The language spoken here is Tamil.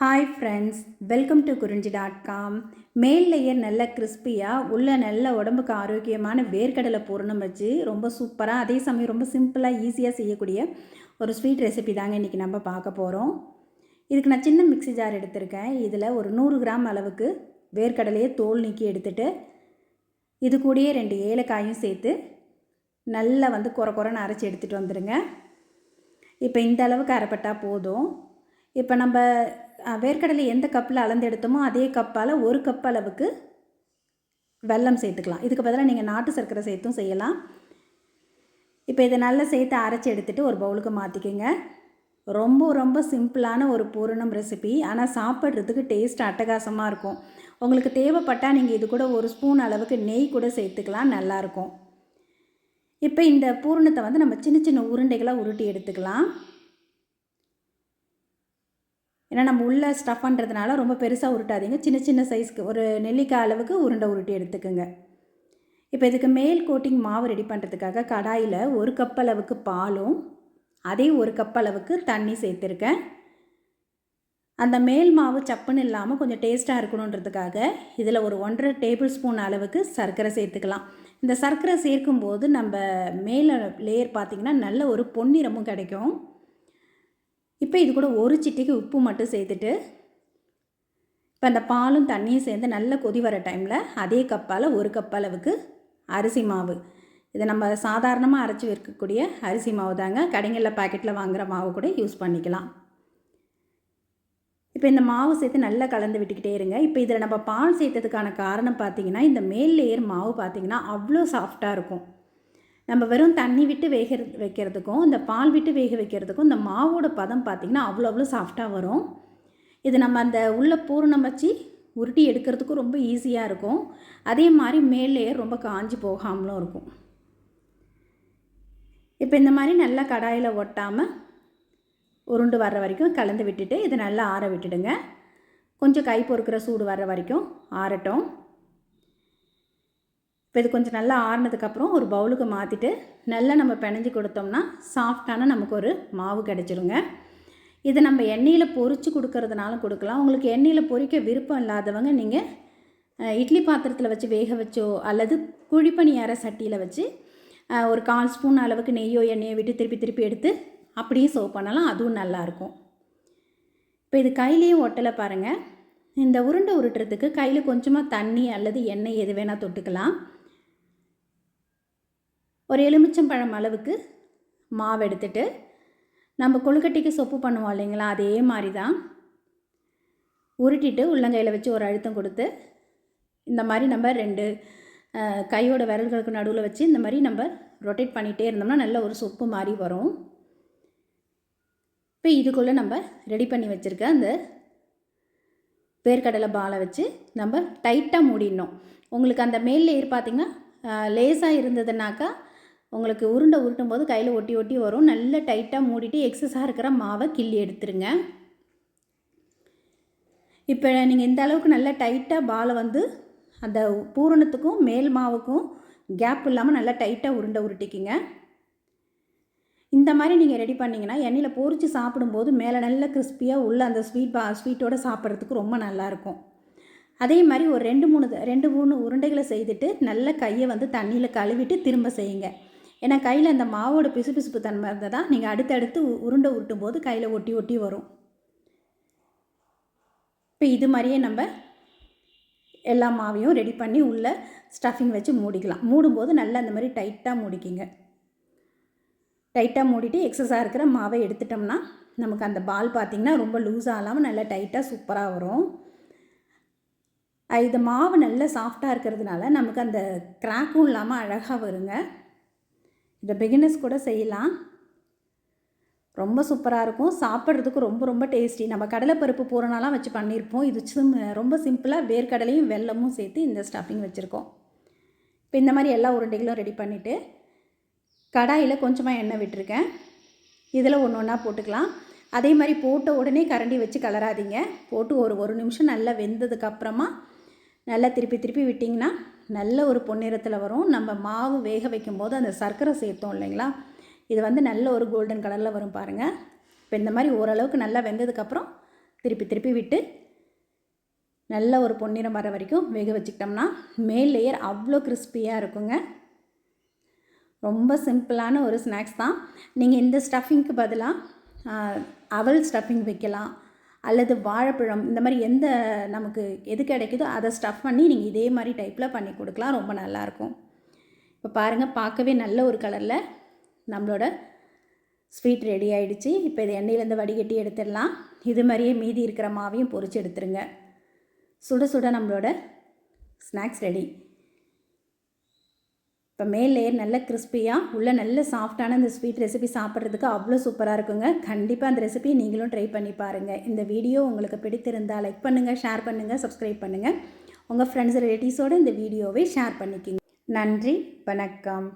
Hi friends welcome to Kurinji dot com மேல் லேயர் நல்ல கிறிஸ்பியாக உள்ள நல்ல உடம்புக்கு ஆரோக்கியமான வேர்க்கடலை பூரணம் வச்சு ரொம்ப சூப்பராக அதே சமயம் ரொம்ப சிம்பிளாக ஈஸியாக செய்யக்கூடிய ஒரு ஸ்வீட் ரெசிபி தாங்க இன்றைக்கி நம்ம பார்க்க போகிறோம் இதுக்கு நான் சின்ன மிக்ஸி ஜார் எடுத்திருக்கேன். இதில் ஒரு நூறு கிராம் அளவுக்கு வேர்க்கடலையை தோல் நீக்கி எடுத்துகிட்டு இது கூடயே ரெண்டு ஏலக்காயும் சேர்த்து நல்லா வந்து குறை குறைன்னு அரைச்சி எடுத்துகிட்டு வந்துடுங்க இப்போ இந்த அளவுக்கு அரைப்பட்டால் போதும். இப்போ நம்ம வேர்க்கடலை எந்த கப்பில் அளந்து எடுத்தோமோ அதே கப்பால் ஒரு கப் அளவுக்கு வெல்லம் சேர்த்துக்கலாம். இதுக்கு பதிலாக நீங்கள் நாட்டு சர்க்கரை சேர்த்தும் செய்யலாம். இப்போ இதை நல்லா சேர்த்து அரைச்சி எடுத்துகிட்டு ஒரு பவுலுக்கு மாற்றிக்கோங்க ரொம்ப ரொம்ப சிம்பிளான ஒரு பூரணம் ரெசிபி. ஆனால் சாப்பிட்றதுக்கு டேஸ்ட் அட்டகாசமாக இருக்கும். உங்களுக்கு தேவைப்பட்டால் நீங்கள் இது கூட ஒரு ஸ்பூன் அளவுக்கு நெய் கூட சேர்த்துக்கலாம். நல்லாயிருக்கும் இப்போ இந்த பூரணத்தை வந்து நம்ம சின்ன சின்ன உருண்டைகளாக உருட்டி எடுத்துக்கலாம். ஏன்னா நம்ம உள்ளே ஸ்டஃப் பண்ணுறதுனால ரொம்ப பெருசாக உருட்டாதீங்க. சின்ன சின்ன சைஸ்க்கு ஒரு நெல்லிக்காய் அளவுக்கு உருண்டை உருட்டி எடுத்துக்கோங்க. இப்போ இதுக்கு மேல் கோட்டிங் மாவு ரெடி பண்ணுறதுக்காக கடாயில் ஒரு கப் அளவுக்கு பாலும் அதே ஒரு கப் அளவுக்கு தண்ணி சேர்த்துருக்கேன். அந்த மேல் மாவு சப்புன்னு இல்லாமல் கொஞ்சம் டேஸ்ட்டாக இருக்கணுன்றதுக்காக இதில் ஒரு ஒன்றரை டேபிள் ஸ்பூன் அளவுக்கு சர்க்கரை சேர்த்துக்கலாம். இந்த சர்க்கரை சேர்க்கும்போது நம்ம மேலே லேயர் பார்த்திங்கன்னா நல்ல ஒரு பொன்னிறமும் கிடைக்கும். இப்போ இது கூட ஒரு சிட்டிக்கு உப்பு மட்டும் சேர்த்துட்டு இப்போ அந்த பாலும் தண்ணியும் சேர்ந்து நல்ல கொதி வர டைமில் அதே கப்பால் ஒரு கப் அளவுக்கு அரிசி மாவு. இதை நம்ம சாதாரணமாக அரைச்சி வைக்கக்கூடிய அரிசி மாவு தாங்க. கடைங்களில் பாக்கெட்டில் வாங்குகிற மாவு கூட யூஸ் பண்ணிக்கலாம். இப்போ இந்த மாவு சேர்த்து நல்லா கலந்து விட்டுக்கிட்டே இருங்க. இப்போ இதில் நம்ம பால் சேர்த்ததுக்கான காரணம் பார்த்தீங்கன்னா இந்த மேல் லேயர் மாவு பார்த்தீங்கன்னா அவ்வளோ சாஃப்டாக இருக்கும். நம்ம வெறும் தண்ணி விட்டு வேக வைக்கிறதுக்கும் இந்த பால் விட்டு வேக வைக்கிறதுக்கும் இந்த மாவோட பதம் பார்த்திங்கன்னா அவ்வளோ அவ்வளோ சாஃப்டாக வரும். இது நம்ம அந்த உள்ள பூரணம் வச்சு உருட்டி எடுக்கிறதுக்கும் ரொம்ப ஈஸியாக இருக்கும். அதே மாதிரி மேலேயே ரொம்ப காஞ்சி போகாமலும் இருக்கும். இப்போ இந்த மாதிரி நல்லா கடாயில் ஒட்டாமல் உருண்டு வர்ற வரைக்கும் கலந்து விட்டுட்டு இதை நல்லா ஆற விட்டுடுங்க. கொஞ்சம் கை பொறுக்கிற சூடு வர்ற வரைக்கும் ஆறட்டும். இப்போ இது கொஞ்சம் நல்லா ஆறுனதுக்கப்புறம் ஒரு பவுலுக்கு மாற்றிட்டு நல்லா நம்ம பிணைஞ்சு கொடுத்தோம்னா சாஃப்டான நமக்கு ஒரு மாவு கிடச்சிருங்க. இதை நம்ம எண்ணெயில் பொரித்து கொடுக்கறதுனாலும் கொடுக்கலாம். உங்களுக்கு எண்ணெயில் பொரிக்க விருப்பம் இல்லாதவங்க நீங்கள் இட்லி பாத்திரத்தில் வச்சு வேக வச்சோ அல்லது குழிப்பணியார சட்டியில் வச்சு ஒரு கால் ஸ்பூன் அளவுக்கு நெய்யோ எண்ணெயோ விட்டு திருப்பி திருப்பி எடுத்து அப்படியே சர்வ் பண்ணலாம். அதுவும் நல்லாயிருக்கும் இப்போ இது கையிலேயும் ஒட்டலை பாருங்கள் இந்த உருண்டை உருட்டுறதுக்கு கையில் கொஞ்சமாக தண்ணி அல்லது எண்ணெய் எது வேணால் தொட்டுக்கலாம். ஒரு எலுமிச்சம்பழம் அளவுக்கு மாவு எடுத்துட்டு நம்ம கொழுக்கட்டைக்கு சொப்பு பண்ணுவோம் இல்லைங்களா? அதே மாதிரி தான் உருட்டிட்டு உள்ளங்கையில் வச்சு ஒரு அழுத்தம் கொடுத்து இந்த மாதிரி நம்ம ரெண்டு கையோட விரல்களுக்கு நடுவில் வச்சு இந்த மாதிரி நம்ம ரொட்டேட் பண்ணிகிட்டே இருந்தோம்னா நல்ல ஒரு சொப்பு மாதிரி வரும். இப்போ இதுக்குள்ளே நம்ம ரெடி பண்ணி வச்சுருக்க அந்த வேர்க்கடலை பாலை வச்சு நம்ம டைட்டாக மூடிடணும். உங்களுக்கு அந்த மேல் லேயர் பார்த்திங்கன்னா லேசாக இருந்ததுனாக்கா உங்களுக்கு உருண்டை உருட்டும் போது கையில் ஒட்டி ஒட்டி வரும். நல்ல டைட்டாக மூடிட்டு எக்ஸஸாக இருக்கிற மாவை கிள்ளி எடுத்துருங்க. இப்போ நீங்கள் இந்த அளவுக்கு நல்லா டைட்டாக பாலை வந்து அந்த பூரணத்துக்கும் மேல் மாவுக்கும் கேப் இல்லாமல் நல்லா டைட்டாக உருண்டை உருட்டிக்கிங்க. இந்த மாதிரி நீங்கள் ரெடி பண்ணிங்கன்னா எண்ணெயில் பொறிச்சு சாப்பிடும்போது மேலே நல்ல கிறிஸ்பியாக உள்ள அந்த ஸ்வீட் பா ஸ்வீட்டோட சாப்பிட்றதுக்கு ரொம்ப நல்லாயிருக்கும் அதே மாதிரி ஒரு ரெண்டு மூணு த- ரெண்டு மூணு உருண்டைகளை செய்துட்டு நல்ல கையை வந்து தண்ணியில் கழுவிட்டு திரும்ப செய்யுங்க. ஏன்னா கையில் அந்த மாவோட பிசுபிசுப்பு தன்மை இருந்தால் தான் நீங்கள் அடுத்தடுத்து உருண்டை உருட்டும் போது கையில் ஒட்டி ஒட்டி வரும். இப்போ இது மாதிரியே நம்ம எல்லா மாவையும் ரெடி பண்ணி உள்ள ஸ்டஃபிங் வச்சு மூடிக்கலாம். மூடும்போது நல்லா அந்த மாதிரி டைட்டாக மூடிக்கிங்க. டைட்டாக மூடிட்டு எக்ஸஸாக இருக்கிற மாவை எடுத்துட்டோம்னா நமக்கு அந்த பால் பார்த்திங்கன்னா ரொம்ப லூஸாக இல்லாமல் நல்லா டைட்டாக சூப்பராக வரும். இது மாவு நல்ல சாஃப்டாக இருக்கிறதுனால நமக்கு அந்த கிராக்கும் இல்லாமல் அழகாக வருங்க. இதை பிகினர்ஸ் கூட செய்யலாம். ரொம்ப சூப்பராக இருக்கும். சாப்பிட்றதுக்கு ரொம்ப ரொம்ப டேஸ்டி நம்ம கடலைப்பருப்பு பூரணாலாம் வச்சு பண்ணியிருப்போம். இது சிம் ரொம்ப சிம்பிளாக வேர்க்கடலையும் வெல்லமும் சேர்த்து இந்த ஸ்டஃபிங் வச்சுருக்கோம். இப்போ இந்த மாதிரி எல்லா உருண்டைகளும் ரெடி பண்ணிவிட்டு கடாயில் கொஞ்சமாக எண்ணெய் விட்டுருக்கேன். இதில் ஒன்று ஒன்றா போட்டுக்கலாம். அதே மாதிரி போட்ட உடனே கரண்டி வச்சு கலராதீங்க. போட்டு ஒரு ஒரு நிமிஷம் நல்லா வெந்ததுக்கப்புறமா நல்லா திருப்பி திருப்பி விட்டிங்கன்னா நல்ல ஒரு பொன்னிறத்தில் வரும். நம்ம மாவு வேக வைக்கும்போது அந்த சர்க்கரை சேர்த்தோம் இல்லைங்களா? இது வந்து நல்ல ஒரு கோல்டன் கலரில் வரும் பாருங்கள் இப்போ இந்த மாதிரி ஓரளவுக்கு நல்லா வெந்ததுக்கப்புறம் திருப்பி திருப்பி விட்டு நல்ல ஒரு பொன்னிறம் வர வரைக்கும் வேக வச்சுக்கிட்டோம்னா மேல் லேயர் அவ்வளோ கிறிஸ்பியாக இருக்குங்க. ரொம்ப சிம்பிளான ஒரு ஸ்நாக்ஸ் தான். நீங்கள் இந்த ஸ்டஃபிங்க்கு பதிலாக அவல் ஸ்டஃபிங் வைக்கலாம். அல்லது வாழைப்பழம் இந்த மாதிரி எந்த நமக்கு எது கிடைக்குதோ அதை ஸ்டஃப் பண்ணி நீங்கள் இதே மாதிரி டைப்பில் பண்ணி கொடுக்கலாம். ரொம்ப நல்லாயிருக்கும் இப்போ பாருங்கள் பார்க்கவே நல்ல ஒரு கலரில் நம்மளோட ஸ்வீட் ரெடி ஆகிடுச்சு இப்போ இது எண்ணெயிலேருந்து வடிகட்டி எடுத்துடலாம். இது மாதிரியே மீதி இருக்கிற மாவையும் பொறிச்சு எடுத்துருங்க. சுட சுட நம்மளோட ஸ்நாக்ஸ் ரெடி இப்போ மேல் லேயர் நல்ல கிறிஸ்பியாக உள்ள நல்ல சாஃப்டான இந்த ஸ்வீட் ரெசிபி சாப்பிட்றதுக்கு அவ்வளோ சூப்பராக இருக்குங்க. கண்டிப்பாக அந்த ரெசிபி நீங்களும் ட்ரை பண்ணி பாருங்கள் இந்த வீடியோ உங்களுக்கு பிடித்திருந்தால் லைக் பண்ணுங்கள் ஷேர் பண்ணுங்கள் சப்ஸ்கிரைப் பண்ணுங்கள் உங்கள் ஃப்ரெண்ட்ஸ் ரிலேட்டிவ்ஸோடு இந்த வீடியோவை ஷேர் பண்ணிக்கிங்க. நன்றி வணக்கம்.